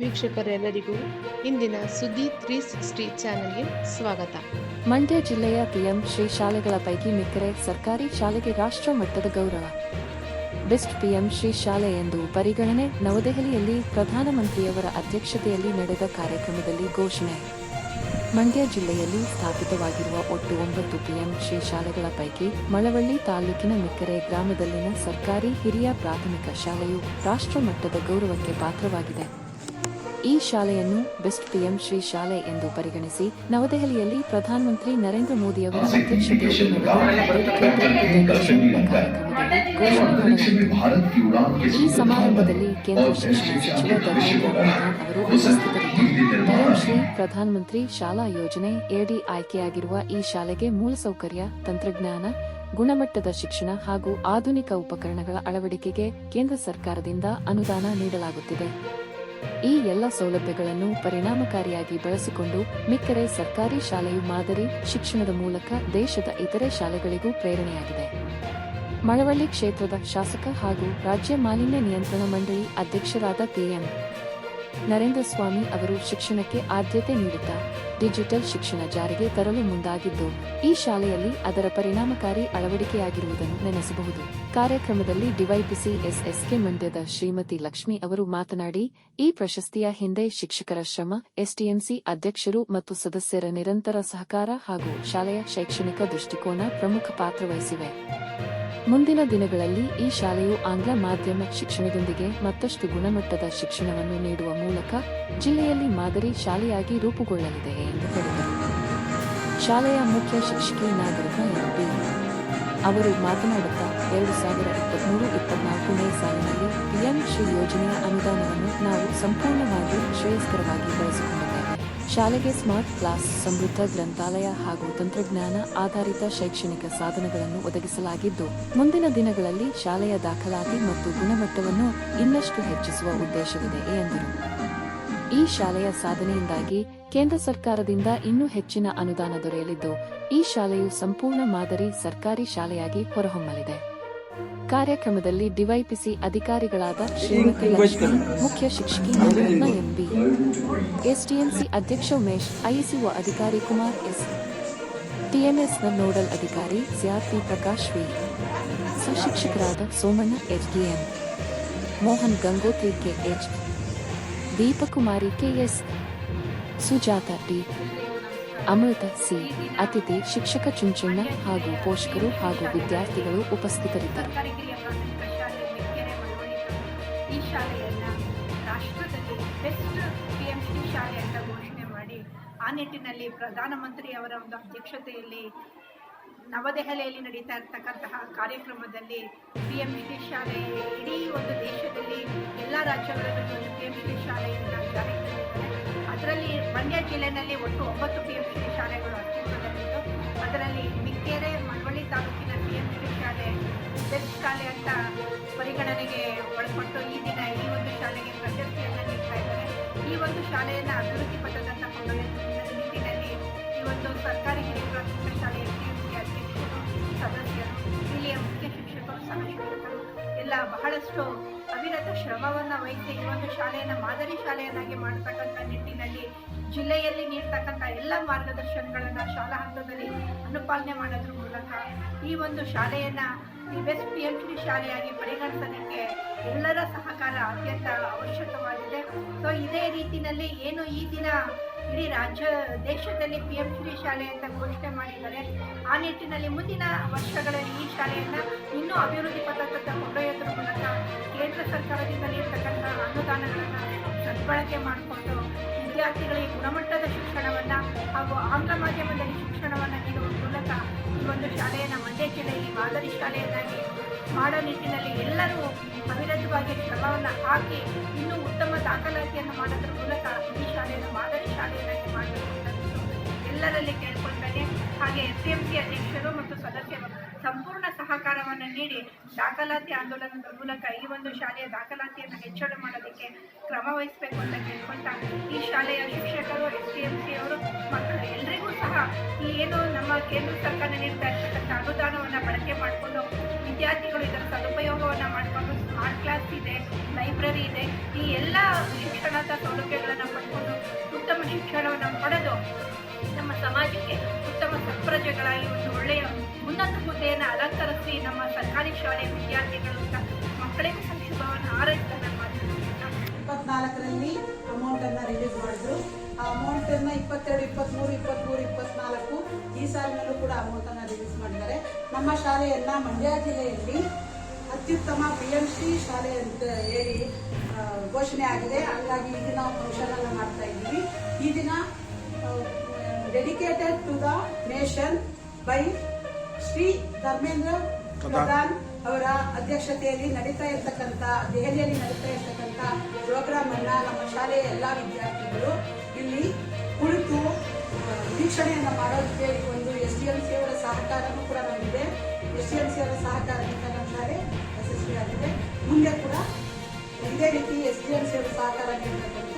ವೀಕ್ಷಕರೆಲ್ಲರಿಗೂ ಇಂದಿನ ಸುದ್ದಿ three sixty ಚಾನೆಲ್ಗೆ ಸ್ವಾಗತ. ಮಂಡ್ಯ ಜಿಲ್ಲೆಯ ಪಿಎಂ ಶ್ರೀ ಶಾಲೆಗಳ ಪೈಕಿ ಮಿಕ್ಕರೆ ಸರ್ಕಾರಿ ಶಾಲೆಗೆ ರಾಷ್ಟ್ರ ಮಟ್ಟದ ಗೌರವ. ಬೆಸ್ಟ್ ಪಿಎಂ ಶ್ರೀ ಶಾಲೆ ಎಂದು ಪರಿಗಣನೆ ನವದೆಹಲಿಯಲ್ಲಿ ಪ್ರಧಾನಮಂತ್ರಿಯವರ ಅಧ್ಯಕ್ಷತೆಯಲ್ಲಿ ನಡೆದ ಕಾರ್ಯಕ್ರಮದಲ್ಲಿ ಘೋಷಣೆ. ಮಂಡ್ಯ ಜಿಲ್ಲೆಯಲ್ಲಿ ಸ್ಥಾಪಿತವಾಗಿರುವ ಒಟ್ಟು ಒಂಬತ್ತು ಪಿಎಂ ಶ್ರೀ ಶಾಲೆಗಳ ಪೈಕಿ ಮಳವಳ್ಳಿ ತಾಲೂಕಿನ ಮಿಕ್ಕರೆ ಗ್ರಾಮದಲ್ಲಿನ ಸರ್ಕಾರಿ ಹಿರಿಯ ಪ್ರಾಥಮಿಕ ಶಾಲೆಯು ರಾಷ್ಟ್ರ ಮಟ್ಟದ ಗೌರವಕ್ಕೆ ಪಾತ್ರವಾಗಿದೆ. ಈ ಶಾಲೆಯನ್ನು ಬೆಸ್ಟ್ ಪಿಎಂ ಶ್ರೀ ಶಾಲೆ ಎಂದು ಪರಿಗಣಿಸಿ ನವದೆಹಲಿಯಲ್ಲಿ ಪ್ರಧಾನಮಂತ್ರಿ ನರೇಂದ್ರ ಮೋದಿಯವರ ಅಧ್ಯಕ್ಷತೆಯಲ್ಲಿ ನಡೆದ. ಈ ಸಮಾರಂಭದಲ್ಲಿ ಕೇಂದ್ರ ಶಿಕ್ಷಣ ಸಚಿವ ಧರ್ಮೇಂದ್ರ ಪ್ರಧಾನ್ ಅವರು ಉಪಸ್ಥಿತರಿದ್ದರು ಪಿಎಂ ಶ್ರೀ ಪ್ರಧಾನಮಂತ್ರಿ ಶಾಲಾ ಯೋಜನೆ ಎಡಿ ಆಯ್ಕೆಯಾಗಿರುವ ಈ ಶಾಲೆಗೆ ಮೂಲಸೌಕರ್ಯ ತಂತ್ರಜ್ಞಾನ ಗುಣಮಟ್ಟದ ಶಿಕ್ಷಣ ಹಾಗೂ ಆಧುನಿಕ ಉಪಕರಣಗಳ ಅಳವಡಿಕೆಗೆ ಕೇಂದ್ರ ಸರ್ಕಾರದಿಂದ ಅನುದಾನ ನೀಡಲಾಗುತ್ತಿದೆ ಈ ಎಲ್ಲ ಸೌಲಭ್ಯಗಳನ್ನು ಪರಿಣಾಮಕಾರಿಯಾಗಿ ಬಳಸಿಕೊಂಡು ಮಿಕ್ಕರೆ ಸರ್ಕಾರಿ ಶಾಲೆಯು ಮಾದರಿ ಶಿಕ್ಷಣದ ಮೂಲಕ ದೇಶದ ಇತರೆ ಶಾಲೆಗಳಿಗೂ ಪ್ರೇರಣೆಯಾಗಿದೆ. ಮಳವಳ್ಳಿ ಕ್ಷೇತ್ರದ ಶಾಸಕ ಹಾಗೂ ರಾಜ್ಯ ಮಾಲಿನ್ಯ ನಿಯಂತ್ರಣ ಮಂಡಳಿ ಅಧ್ಯಕ್ಷರಾದ ಪಿಎಂ ನರೇಂದ್ರ ಸ್ವಾಮಿ ಅವರು ಶಿಕ್ಷಣಕ್ಕೆ ಆದ್ಯತೆ ನೀಡುತ್ತಾ ಡಿಜಿಟಲ್ ಶಿಕ್ಷಣ ಜಾರಿಗೆ ತರಲು ಮುಂದಾಗಿದ್ದು, ಈ ಶಾಲೆಯಲ್ಲಿ ಅದರ ಪರಿಣಾಮಕಾರಿ ಅಳವಡಿಕೆಯಾಗಿರುವುದನ್ನು ನೆನೆಸಬಹುದು. ಕಾರ್ಯಕ್ರಮದಲ್ಲಿ ಡಿವೈಪಿಸಿ ಎಸ್ಎಸ್ಕೆ ಮಂಡ್ಯದ ಶ್ರೀಮತಿ ಲಕ್ಷ್ಮಿ ಅವರು ಮಾತನಾಡಿ, ಈ ಪ್ರಶಸ್ತಿಯ ಹಿಂದೆ ಶಿಕ್ಷಕರ ಶ್ರಮ, ಎಸ್ಟಿಎಂಸಿ ಅಧ್ಯಕ್ಷರು ಮತ್ತು ಸದಸ್ಯರ ನಿರಂತರ ಸಹಕಾರ ಹಾಗೂ ಶಾಲೆಯ ಶೈಕ್ಷಣಿಕ ದೃಷ್ಟಿಕೋನ ಪ್ರಮುಖ ಪಾತ್ರ ವಹಿಸಿವೆ. ಮುಂದಿನ ದಿನಗಳಲ್ಲಿ ಈ ಶಾಲೆಯು ಆಂಗ್ಲ ಮಾಧ್ಯಮ ಶಿಕ್ಷಣದೊಂದಿಗೆ ಮತ್ತಷ್ಟು ಗುಣಮಟ್ಟದ ಶಿಕ್ಷಣವನ್ನು ನೀಡುವ ಮೂಲಕ ಜಿಲ್ಲೆಯಲ್ಲಿ ಮಾದರಿ ಶಾಲೆಯಾಗಿ ರೂಪುಗೊಳ್ಳಲಿದೆ. ಎಂದು ಹೇಳಿದರು ಶಾಲೆಯ ಮುಖ್ಯ ಶಿಕ್ಷಕಿ ನಾಗರಿಕ ಎಂಪಿ ಅವರು ಮಾತನಾಡುತ್ತಾ ಎರಡು ಸಾವಿರ ಇಪ್ಪತ್ಮೂರು, ಇಪ್ಪತ್ನಾಲ್ಕನೇ ಸಾಲಿನಲ್ಲಿ ಪಿಎಂ ಶ್ರೀ ಯೋಜನೆಯ ಅನುದಾನವನ್ನು ನಾವು ಸಂಪೂರ್ಣವಾಗಿ ಶ್ರೇಯಸ್ಕರವಾಗಿ ಬಳಸಿಕೊಂಡಿದ್ದೇವೆ. ಶಾಲೆಗೆ ಸ್ಮಾರ್ಟ್ ಕ್ಲಾಸ್, ಸಮೃದ್ಧ ಗ್ರಂಥಾಲಯ ಹಾಗೂ ತಂತ್ರಜ್ಞಾನ ಆಧಾರಿತ ಶೈಕ್ಷಣಿಕ ಸಾಧನಗಳನ್ನು ಒದಗಿಸಲಾಗಿದ್ದು, ಮುಂದಿನ ದಿನಗಳಲ್ಲಿ ಶಾಲೆಯ ದಾಖಲಾತಿ ಮತ್ತು ಗುಣಮಟ್ಟವನ್ನು ಇನ್ನಷ್ಟು ಹೆಚ್ಚಿಸುವ ಉದ್ದೇಶವಿದೆ ಎಂದರು. ಈ ಶಾಲೆಯ ಸಾಧನೆಯಿಂದಾಗಿ ಕೇಂದ್ರ ಸರ್ಕಾರದಿಂದ ಇನ್ನೂ ಹೆಚ್ಚಿನ ಅನುದಾನ ದೊರೆಯಲಿದ್ದು, ಈ ಶಾಲೆಯು ಸಂಪೂರ್ಣ ಮಾದರಿ ಸರ್ಕಾರಿ ಶಾಲೆಯಾಗಿ ಹೊರಹೊಮ್ಮಲಿದೆ. ಕಾರ್ಯಕ್ರಮದಲ್ಲಿ ಡಿವೈಪಿಸಿ ಅಧಿಕಾರಿಗಳಾದ ಶ್ರೀಮತಿ ಮುಖ್ಯ ಶಿಕ್ಷಕಿ ನಾಗರತ್ನ ಎಂಬಿ, ಎಸ್ಡಿಎಂಸಿ ಅಧ್ಯಕ್ಷ ಉಮೇಶ್ ಐಸಿಒ ಅಧಿಕಾರಿ ಕುಮಾರ್ ಎಸ್ ಟಿಎಂಎಸ್ನ ನೋಡಲ್ ಅಧಿಕಾರಿ CRP Prakash V ಸುಶಿಕ್ಷಕರಾದ Somanna HDM Mohan Gangotri KH Deepakumari KS Sujatha T Amrutha C. ಅತಿಥಿ ಶಿಕ್ಷಕ ಚುಂಚಣ್ಣ ಹಾಗೂ ಪೋಷಕರು ಹಾಗೂ ವಿದ್ಯಾರ್ಥಿಗಳು ಉಪಸ್ಥಿತರಿದ್ದರು. ಈ ಶಾಲೆಯನ್ನ ಪಿ ಎಂ ಸಿ ಶಾಲೆ ಅಂತ ಘೋಷಣೆ ಮಾಡಿ, ಆ ನಿಟ್ಟಿನಲ್ಲಿ ಪ್ರಧಾನಮಂತ್ರಿ ಅವರ ಒಂದು ಅಧ್ಯಕ್ಷತೆಯಲ್ಲಿ ನವದೆಹಲಿಯಲ್ಲಿ ನಡೀತಾ ಇರ್ತಕ್ಕಂತಹ ಕಾರ್ಯಕ್ರಮದಲ್ಲಿ ಪಿ ಎಂ ಶ್ರೀ ಶಾಲೆ ಇಡೀ ಒಂದು ದೇಶದಲ್ಲಿ ಎಲ್ಲ ರಾಜ್ಯಗಳಲ್ಲೂ ಒಂದು ಪಿ ಎಂ ಶ್ರೀ ಜಾರಿಗೆ ಅದರಲ್ಲಿ ಮಂಡ್ಯ ಜಿಲ್ಲೆಯಲ್ಲಿ ಒಟ್ಟು ಒಂಬತ್ತು ಪಿ ಎಂ ಶ್ರೀ ಶಾಲೆಗಳು ಅಸ್ತಿತ್ವದಲ್ಲಿದ್ದು, ಅದರಲ್ಲಿ ಮಿಕ್ಕೇರೆ, ಮಳವಳ್ಳಿ ತಾಲೂಕಿನ ಪಿ ಎಂ ಶ್ರೀ ಶಾಲೆ ಬೆಸ್ಟ್ ಶಾಲೆ ಅಂತ ಪರಿಗಣನೆಗೆ ಒಳಪಟ್ಟು ಈ ದಿನ ಈ ಒಂದು ಶಾಲೆಗೆ ಪ್ರಶಸ್ತಿಯನ್ನು ನೀಡ್ತಾ ಇದ್ದಾರೆ. ಈ ಒಂದು ಶಾಲೆಯನ್ನು ಅಭಿವೃದ್ಧಿ ಕೊಂಡೊಯ್ಯುವ ನಿಟ್ಟಿನಲ್ಲಿ ಈ ಒಂದು ಸರ್ಕಾರಿ ಹಿರಿಯ ಪ್ರಾಥಮಿಕ ಶಾಲೆಯ ಪಿಯುಸಿ ಅಧ್ಯಕ್ಷರು, ಸದಸ್ಯರು ಇಲ್ಲಿಯ ಮುಖ್ಯ ಸಹ ಎಲ್ಲ ಬಹಳಷ್ಟು ಅವಿರತ ಶ್ರಮವನ್ನು ವಹಿಸಿ ಈ ಒಂದು ಶಾಲೆಯನ್ನು ಮಾದರಿ ಶಾಲೆಯನ್ನಾಗಿ ಮಾಡತಕ್ಕಂಥ ನಿಟ್ಟಿನಲ್ಲಿ ಜಿಲ್ಲೆಯಲ್ಲಿ ನೀಡ್ತಕ್ಕಂಥ ಎಲ್ಲ ಮಾರ್ಗದರ್ಶನಗಳನ್ನು ಶಾಲಾ ಹಂತದಲ್ಲಿ ಅನುಪಾಲನೆ ಮಾಡೋದ್ರ ಮೂಲಕ ಈ ಒಂದು ಶಾಲೆಯನ್ನು ಬೆಸ್ಟ್ ಪಿ ಎಂ ಡಿ ಶಾಲೆಯಾಗಿ ಪರಿಗಣಿಸೋದಕ್ಕೆ ಎಲ್ಲರ ಸಹಕಾರ ಅತ್ಯಂತ ಅವಶ್ಯಕವಾಗಿದೆ. ಸೊ ಇದೇ ರೀತಿಯಲ್ಲಿ ಏನು ಈ ದಿನ ಇಡೀ ರಾಜ್ಯ, ದೇಶದಲ್ಲಿ ಪಿ ಎಂ ಶ್ರೀ ಶಾಲೆ ಅಂತ ಘೋಷಣೆ ಮಾಡಿದ್ದಾರೆ. ಆ ನಿಟ್ಟಿನಲ್ಲಿ ಮುಂದಿನ ವರ್ಷಗಳಲ್ಲಿ ಈ ಶಾಲೆಯನ್ನು ಇನ್ನೂ ಅಭಿವೃದ್ಧಿ ಪಥದತ್ತ ಕೊಂಡೊಯ್ಯೋದ್ರ ಮೂಲಕ ಕೇಂದ್ರ ಸರ್ಕಾರದಿಂದ ನೀಡ್ತಕ್ಕಂಥ ಅನುದಾನಗಳನ್ನು ಸದ್ಬಳಕೆ ಮಾಡಿಕೊಂಡು ವಿದ್ಯಾರ್ಥಿಗಳಿಗೆ ಗುಣಮಟ್ಟದ ಶಿಕ್ಷಣವನ್ನು ಹಾಗೂ ಆಂಗ್ಲ ಮಾಧ್ಯಮದಲ್ಲಿ ಶಿಕ್ಷಣವನ್ನು ನೀಡುವ ಮೂಲಕ ಈ ಒಂದು ಶಾಲೆಯನ್ನು ಮಂಡ್ಯ ಜಿಲ್ಲೆಯಲ್ಲಿ ಮಾದರಿ ಶಾಲೆಯನ್ನಾಗಿ ಮಾಡೋ ನಿಟ್ಟಿನಲ್ಲಿ ಎಲ್ಲರೂ ಅವಿರತವಾಗಿ ಶ್ರಮವನ್ನು ಹಾಕಿ ಇನ್ನೂ ದಾಖಲಾತಿಯನ್ನು ಮಾಡೋದ್ರ ಮೂಲಕ ಈ ಶಾಲೆಯನ್ನು ಮಾದರಿ ಶಾಲೆಯನ್ನಾಗಿ ಮಾಡಬೇಕು. ಎಲ್ಲರಲ್ಲಿ ಕೇಳ್ಕೊಳ್ತೇನೆ ಹಾಗೆ ಎಸ್ ಎಂ ಸಿ ಅಧ್ಯಕ್ಷರು ಮತ್ತು ಸದಸ್ಯರು ಸಂಪೂರ್ಣ ಸಹಕಾರವನ್ನು ನೀಡಿ ದಾಖಲಾತಿ ಆಂದೋಲನದ ಮೂಲಕ ಈ ಒಂದು ಶಾಲೆಯ ದಾಖಲಾತಿಯನ್ನು ಹೆಚ್ಚಳ ಮಾಡೋದಕ್ಕೆ ಕ್ರಮ ವಹಿಸಬೇಕು ಅಂತ ಕೇಳ್ಕೊಳ್ತಾ ಈ ಶಾಲೆಯ ಶಿಕ್ಷಕರು ಎಸ್ ಡಿ ಎಂ ಸಿ ಅವರು, ಮಕ್ಕಳು ಎಲ್ಲರಿಗೂ ಸಹ ಈ ಏನು ನಮ್ಮ ಕೇಂದ್ರ ಸರ್ಕಾರ ನೀಡ್ತಾ ಇರ್ತಕ್ಕಂಥ ಲೈಬ್ರರಿ ಇದೆ. ಈ ಎಲ್ಲ ಶಿಕ್ಷಣದ ಸೌಲಭ್ಯಗಳನ್ನು ಪಡ್ಕೊಂಡು ಉತ್ತಮ ಶಿಕ್ಷಣವನ್ನು ಪಡೆದು ನಮ್ಮ ಸಮಾಜಕ್ಕೆ ಉತ್ತಮ ಸತ್ಪ್ರಜೆಗಳಾಗಿ ಒಂದು ಒಳ್ಳೆಯ ಉನ್ನತ ಹುದ್ದೆಯನ್ನು ಅಲಂಕರಿಸಿ ನಮ್ಮ ಸರ್ಕಾರಿ ಶಾಲೆ ವಿದ್ಯಾರ್ಥಿಗಳು ಮಕ್ಕಳಿಗೆ ಮಕ್ಕಳಿಗೂ ಆರೈಸ್ತಾರೆ ಇಪ್ಪತ್ನಾಲ್ಕರಲ್ಲಿ ಅಮೌಂಟನ್ನು ರಿಲೀಸ್ ಮಾಡಿದ್ರು. ಆ ಅಮೌಂಟನ್ನು ಇಪ್ಪತ್ತೆರಡು ಇಪ್ಪತ್ತ್ಮೂರು ಇಪ್ಪತ್ತ್ಮೂರು ಇಪ್ಪತ್ನಾಲ್ಕು ಈ ಸಾಲಿನಲ್ಲೂ ಕೂಡ ಅಮೌಂಟನ್ನು ರಿಲೀಸ್ ಮಾಡಿದ್ದಾರೆ. ನಮ್ಮ ಶಾಲೆಯನ್ನು ಮಂಡ್ಯ ಜಿಲ್ಲೆಯಲ್ಲಿ ಅತ್ಯುತ್ತಮ ಪಿ ಎಂ ಸಿ ಶಾಲೆ ಅಂತ ಘೋಷಣೆ ಆಗಿದೆ. ಹಾಗಾಗಿ ಈ ದಿನ ಫಂಕ್ಷನ್ ಅನ್ನು ಮಾಡ್ತಾ ಇದ್ದೀವಿ. ಈ ದಿನ dedicated to the nation by Shri Dharmendra Pradhan. ಅವರ ಅಧ್ಯಕ್ಷತೆಯಲ್ಲಿ ನಡೀತಾ ಇರ್ತಕ್ಕಂಥ ದೆಹಲಿಯಲ್ಲಿ ನಡೀತಾ ಇರ್ತಕ್ಕಂಥ ಪ್ರೋಗ್ರಾಮ್ ಅನ್ನ ನಮ್ಮ ಶಾಲೆಯ ಎಲ್ಲಾ ವಿದ್ಯಾರ್ಥಿಗಳು ಇಲ್ಲಿ ಕುಳಿತು ವೀಕ್ಷಣೆಯನ್ನ ಮಾಡೋದಕ್ಕೆ ಒಂದು ಎಸ್ ಡಿ ಎಂ ಸಿ ಅವರ ಸಹಕಾರನೂ ಕೂಡ ನಮಗಿದೆ. ಎಸ್ ಡಿ ಎಂ ಸಿ ಅವರ ಸಹಕಾರದಿಂದ ನಮ್ಮ ಶಾಲೆ ಯಶಸ್ವಿಯಾಗಿದೆ. ಮುಂದೆ ಕೂಡ ಇದೇ ರೀತಿ ಎಸ್ ಡಿ ಎಂ ಸಿ ಅವರ ಸಹಕಾರ ನೀಡಬೇಕಂತ